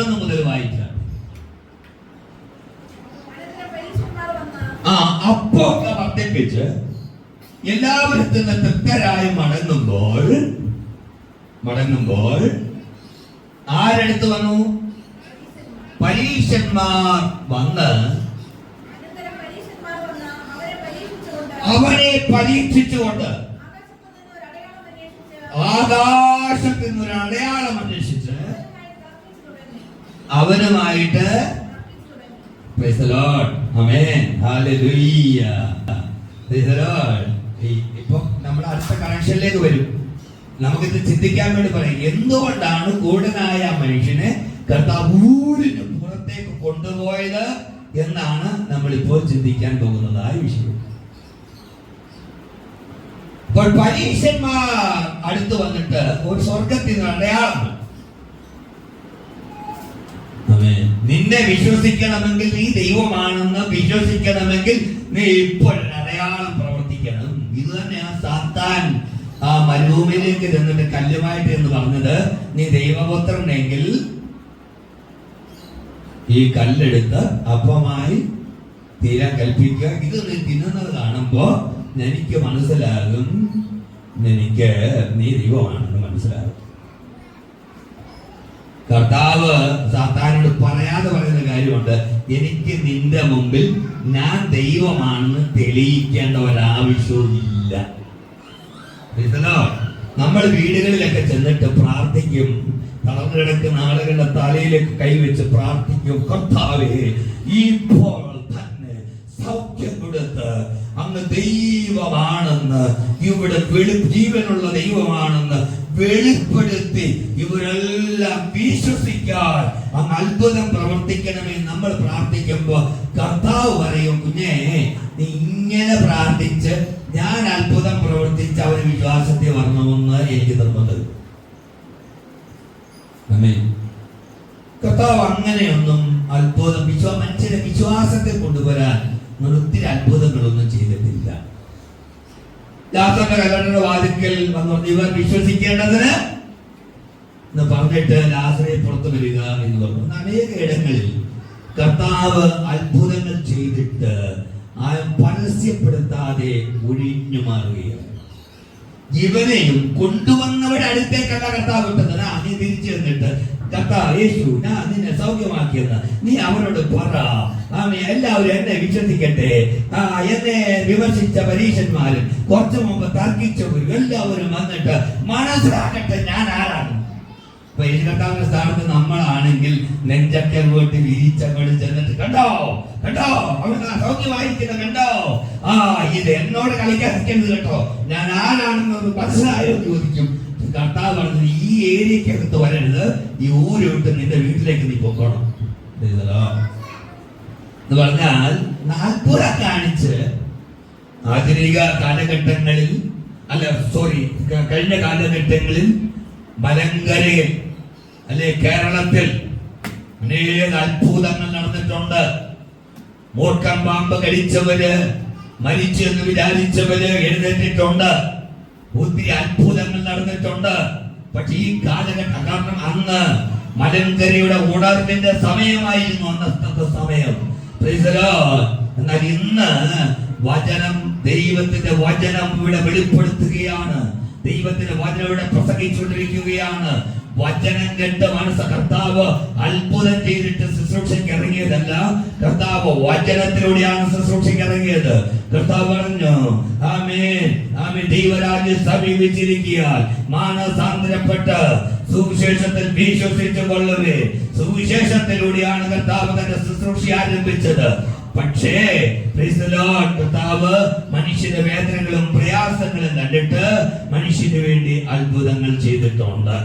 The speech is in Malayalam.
പതിനൊന്ന് മുതൽ വായിക്കാം ആ അപ്പോ വർദ്ധിപ്പിച്ച് എല്ലാവരും തന്നെ തൃപ്തരായി മടങ്ങുമ്പോൾ മടങ്ങുമ്പോൾ ആരെടുത്ത് വന്നു? പരീക്ഷന്മാർ വന്ന് അവരെ പരീക്ഷിച്ചുകൊണ്ട് അവനെ പരീക്ഷിച്ചുകൊണ്ട് ആകാശത്തിൽ നിന്നൊരു അടയാളം അന്വേഷിച്ച് ഈ- ഇപ്പൊ നമ്മൾ അടുത്ത കണക്ഷനിലേക്ക് വരും. നമുക്കിത് ചിന്തിക്കാൻ വേണ്ടി പറയും. എന്തുകൊണ്ടാണ് കൂടനായ മനുഷ്യനെ കർത്താവ് ഊരിന് പുറത്തേക്ക് കൊണ്ടുപോയത് എന്നാണ് നമ്മൾ ഇപ്പോൾ ചിന്തിക്കാൻ പോകുന്നതായ വിഷയം. അപ്പോൾ പരീക്ഷന്മാർ അടുത്ത് വന്നിട്ട് ഒരു സ്വർഗത്തിൽ അടയാളം നിന്നെ വിശ്വസിക്കണമെങ്കിൽ നീ ദൈവമാണെന്ന് വിശ്വസിക്കണമെങ്കിൽ നീ ഇപ്പോൾ അടയാളം പ്രവർത്തിക്കണം. ഇത് ആ സാത്താൻ ആ മരുഭൂമിയിലേക്ക് ചെന്നിട്ട് കല്ലുമായിട്ട് എന്ന് പറഞ്ഞത് നീ ദൈവപുത്രനെങ്കിൽ ഈ കല്ലെടുത്ത് അപ്പമായി തീരാൻ കൽപ്പിക്കുക. ഇത് നീ തിന്നുന്നത് കാണുമ്പോ എനിക്ക് മനസ്സിലാകും എനിക്ക് നീ ദൈവമാണെന്ന് കർത്താവ് സാത്താനോട് പറയാതെ പറയുന്ന കാര്യമുണ്ട്. എനിക്ക് നിന്റെ മുമ്പിൽ ഞാൻ ദൈവമാണെന്ന് തെളിയിക്കേണ്ട ഒരാവശ്യവുമില്ല. നമ്മൾ വീടുകളിലൊക്കെ ചെന്നിട്ട് പ്രാർത്ഥിക്കും. തളർന്നു കിടക്കുന്ന ആളുകളുടെ തലയിലേക്ക് കൈവച്ച് പ്രാർത്ഥിക്കും. കർത്താവേ ഇപ്പോൾ തന്നെ സൗഖ്യം കൊടുത്ത് അങ്ങ് ദൈവമാണെന്ന് ഇവിടെ ജീവനുള്ള ദൈവമാണെന്ന് വെളിപ്പെടുത്തി ഇവരെല്ലാം വിശ്വസിക്കാൻ അങ്ങ് അത്ഭുതം പ്രവർത്തിക്കണമേ നമ്മൾ പ്രാർത്ഥിക്കുമ്പോ കർത്താവ് പറയും കുഞ്ഞേ നീ ഇങ്ങനെ പ്രാർത്ഥിച്ച് ഞാൻ അത്ഭുതം പ്രവർത്തിച്ച് അവർ വിശ്വാസത്തെ വരണമെന്ന് എനിക്ക് തന്നത്. കർത്താവ് അങ്ങനെയൊന്നും അത്ഭുതം വിശ്വാ മനുഷ്യരെ വിശ്വാസത്തെ കൊണ്ടുവരാൻ ഒത്തിരി അത്ഭുതങ്ങളൊന്നും ചെയ്തിട്ടില്ല ലാസറിന്റെ കല്ലറയുടെ വാതിക്കൽ വന്നു ഇവർ വിശ്വസിക്കേണ്ടതിന് എന്ന് പറഞ്ഞിട്ട് ലാസറെ പുറത്തു വരിക എന്ന് പറഞ്ഞു. അനേക ഇടങ്ങളിൽ കർത്താവ് അത്ഭുതങ്ങൾ ചെയ്തിട്ട് ആ പരസ്യപ്പെടുത്താതെ ഒഴിഞ്ഞു മാറുകയാണ്. ഇവനെയും കൊണ്ടുവന്നവരുടെ അടുത്തേക്കല്ല കർത്താവ് വിട്ടത്. ആ നീ തിരിച്ചു വന്നിട്ട് കർത്താവ് യേശു ഞാൻ നിന്നെ സൗഖ്യമാക്കിയെന്ന്. നീ അവരോട് പറ. എല്ലാവരും എന്നെ വിശ്വസിക്കട്ടെ. എന്നെ വിമർശിച്ച പരീക്ഷന്മാരും കുറച്ചു മുമ്പ് തർക്കിച്ചവരും എല്ലാവരും വന്നിട്ട് മനസ്സിലാക്കട്ടെ ഞാൻ ആരാണ്? ഇപ്പൊ കർത്താവിന്റെ സ്ഥാനത്ത് നമ്മളാണെങ്കിൽ നെഞ്ചക്കൽ പോയിട്ട് വിരിച്ചങ്ങോട്ട് ചെന്നിട്ട് കണ്ടോ? കണ്ടോ? അവിടെ സൗഖ്യമായിരിക്കുന്ന കണ്ടോ? ആ ഇത് എന്നോട് കളിക്കാൻ കേട്ടോ. ഞാൻ ആരാണെന്ന് മനസ്സിലായോ? ചോദിക്കും. കർത്താവ് പറഞ്ഞത് ഈ ഏരിയക്കകത്ത് വരരുത്. ഈ ഊര് വിട്ട് നിന്റെ വീട്ടിലേക്ക് നീ പൊക്കോണം. എന്ന് പറഞ്ഞാൽ നാൽപ്പുര കാണിച്ച് ആധുനിക കാലഘട്ടങ്ങളിൽ അല്ല സോറി കഴിഞ്ഞ കാലഘട്ടങ്ങളിൽ മലങ്കരയിൽ അല്ലെ കേരളത്തിൽ അനേക അത്ഭുതങ്ങൾ നടന്നിട്ടുണ്ട്. മൂർഖം പാമ്പ് കടിച്ചവര് മരിച്ചു എന്ന് വിചാരിച്ചവര് എഴുന്നേറ്റിട്ടുണ്ട്. ഒത്തിരി അത്ഭുതങ്ങൾ നടന്നിട്ടുണ്ട്. പക്ഷെ ഈ കാലഘട്ടം കാരണം അന്ന് മലങ്കരയുടെ ഉണർവിന്റെ സമയമായിരുന്നു അന്നത്തെ സമയം. എന്നാൽ ഇന്ന് വചനം ദൈവത്തിന്റെ വചനം ഇവിടെ വെളിപ്പെടുത്തുകയാണ്. ദൈവത്തിന്റെ വചനം ഇവിടെ പ്രസംഗിച്ചുകൊണ്ടിരിക്കുകയാണ്. വചനം കേട്ട് മനസ്സ കർത്താവ് അത്ഭുതം ചെയ്തിട്ട് ശുശ്രൂഷയ്ക്ക് ഇറങ്ങിയതല്ല. കർത്താവ് വചനത്തിലൂടെയാണ് ശുശ്രൂഷയ്ക്ക് ഇറങ്ങിയത്. കർത്താവ് പറഞ്ഞു ആമേൻ ആമേ ദൈവരാജ്യം സമീപിച്ചിരിക്കാൻ മാനസാന്തരപ്പെട്ട് സുവിശേഷത്തിൽ വിശ്വസിച്ചു കൊള്ളുവേ. സുവിശേഷത്തിലൂടെയാണ് കർത്താവ് തന്റെ ശുശ്രൂഷ ആരംഭിച്ചത്. പക്ഷേ കർത്താവ് മനുഷ്യന്റെ വേദനകളും പ്രയാസങ്ങളും കണ്ടിട്ട് മനുഷ്യന് വേണ്ടി അത്ഭുതങ്ങൾ ചെയ്തിട്ടുണ്ട്.